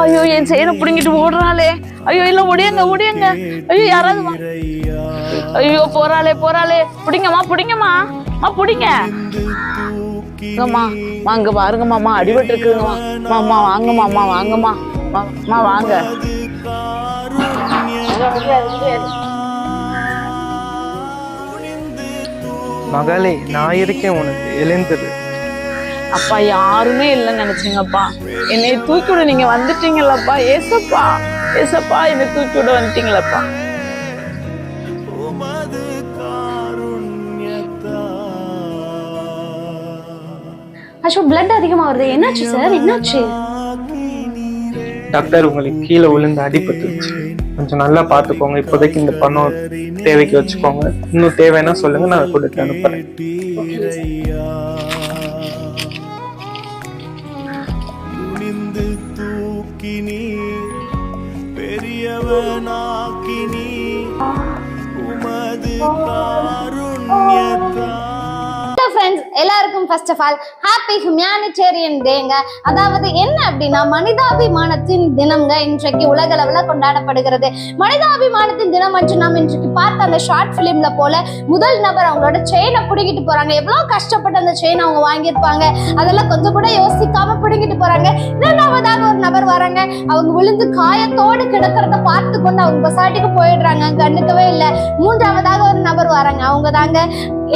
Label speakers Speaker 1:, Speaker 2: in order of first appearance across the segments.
Speaker 1: ஐயோ என் செயலை பிடுங்கிட்டு ஓடுறாளே. ஐயோ இல்ல ஒடியங்க ஒடியங்க ஐயோ யாராவது ஐயோ போறாளே போறாளே. பிடிங்கம்மா பிடிங்கம்மா. மா பிடிங்க. அம்மா வாங்க பாருங்கம்மா அடிபட்டு இருக்குங்கம்மா. மாமா வாங்கம்மா வாங்கம்மா. மா வாங்க.
Speaker 2: மகளே நான் இருக்கேன் உனக்கு. எழுந்துரு
Speaker 1: அப்பா யாருமே இல்லைன்னு நினைச்சீங்கப்பா. என்னை தூக்கி விட நீங்க வந்துட்டீங்களப்பா ஏசப்பா ஏசப்பா என்னை தூக்கி விட வந்துட்டீங்களப்பா
Speaker 3: அச்சோ பிளட் அதிகமா வருது என்னாச்சு? சார் என்னாச்சு
Speaker 2: டாக்டர் உங்களுக்கு கீழே விழுந்து அடிபட்டுருச்சு. கொஞ்சம் நல்லா பார்த்துக்கோங்க. இப்போதைக்கு இந்த பணம் தேவைக்கு வச்சுக்கோங்க. இன்னும் தேவைன்னா சொல்லுங்க நான் கொடுத்து அனுப்புறேன்.
Speaker 4: பெரியவனாக்கினி உமது காருண்யத்தா
Speaker 3: எல்லாருக்கும் first of all happy humanitarian டேங்க அதாவது என்ன அப்படின்னா மனிதாபிமானத்தின் தினம்ங்க இன்றைக்கு உலக அளவில் கொண்டாடப்படுகிறது. மனிதாபிமானத்தின் தினம் அன்று நாம் இன்றைக்கு பார்த்த அந்த ஷார்ட் ஃபிலிம்ல போல முதல் நபர் அவங்களோட செயினை பிடிக்கிட்டு போறாங்க. எவ்வளோ கஷ்டப்பட்டு அந்த செயின் அவங்க வாங்கியிருப்பாங்க. அதெல்லாம் கொஞ்சம் கூட யோசிக்காம பிடுங்கிட்டு போறாங்க. இரண்டாவதாக ஒரு நபர் வராங்க. அவங்க விழுந்து காயத்தோடு கிடக்கிறத பார்த்து கொண்டு அவங்க பசாட்டிக்கு போயிடுறாங்க. கண்டுக்கவே இல்லை. மூன்றாவதாக ஒரு நபர் வராங்க. அவங்க தாங்க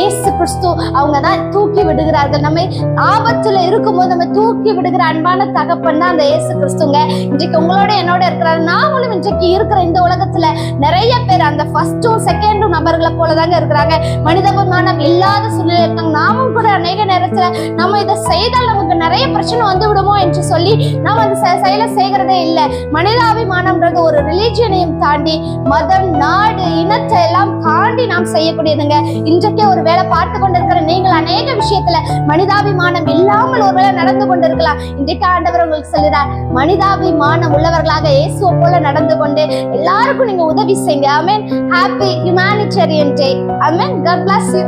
Speaker 3: ஏசு கிறிஸ்து அவங்க தான் தூக்கி விடுகிறார்கள். நம்மை ஆபத்துல இருக்கும்போது நம்ம தூக்கி விடுகிற அன்பான தகப்பன் தான் அந்த ஏசு கிறிஸ்துங்க. இன்றைக்கு உங்களோட என்னோட இருக்கிறாரு. நாமளும் இன்றைக்கு இருக்கிற இந்த உலகத்துல நிறைய பேர் அந்த ஃபர்ஸ்டும் செகண்டும் நபர்களை போல தாங்க இருக்கிறாங்க. மனிதபிமானம் இல்லாத சூழ்நிலை இருக்காங்க. நாமும் கூட அநேக நேரத்துல நம்ம இதை செய்தால் நமக்கு நிறைய பிரச்சனை வந்து விடுமோ என்று சொல்லி நம்ம அந்த செ- செயலை செய்கிறதே இல்லை. மனிதாபிமானம்ன்றது ஒரு ரிலீஜியனையும் தாண்டி மதம் நாடு இனத்தை எல்லாம் தாண்டி நாம் செய்யக்கூடியதுங்க. இன்றைக்கே ஒரு வேலை பார்த்து கொண்டிருக்கிற நீங்கள் அநேக விஷயத்துல மனிதாபிமானம் இல்லாமல் ஒரு வேலை நடந்து கொண்டிருக்கலாம். இன்றைக்கு ஆண்டவர் உங்களுக்கு சொல்லுறார் மனிதாபிமானம் உள்ளவர்களாக இயேசுவை போல நடந்து கொண்டு எல்லாருக்கும் நீங்க உதவி செய்யுங்க. I mean happy humanitarian day I mean God bless you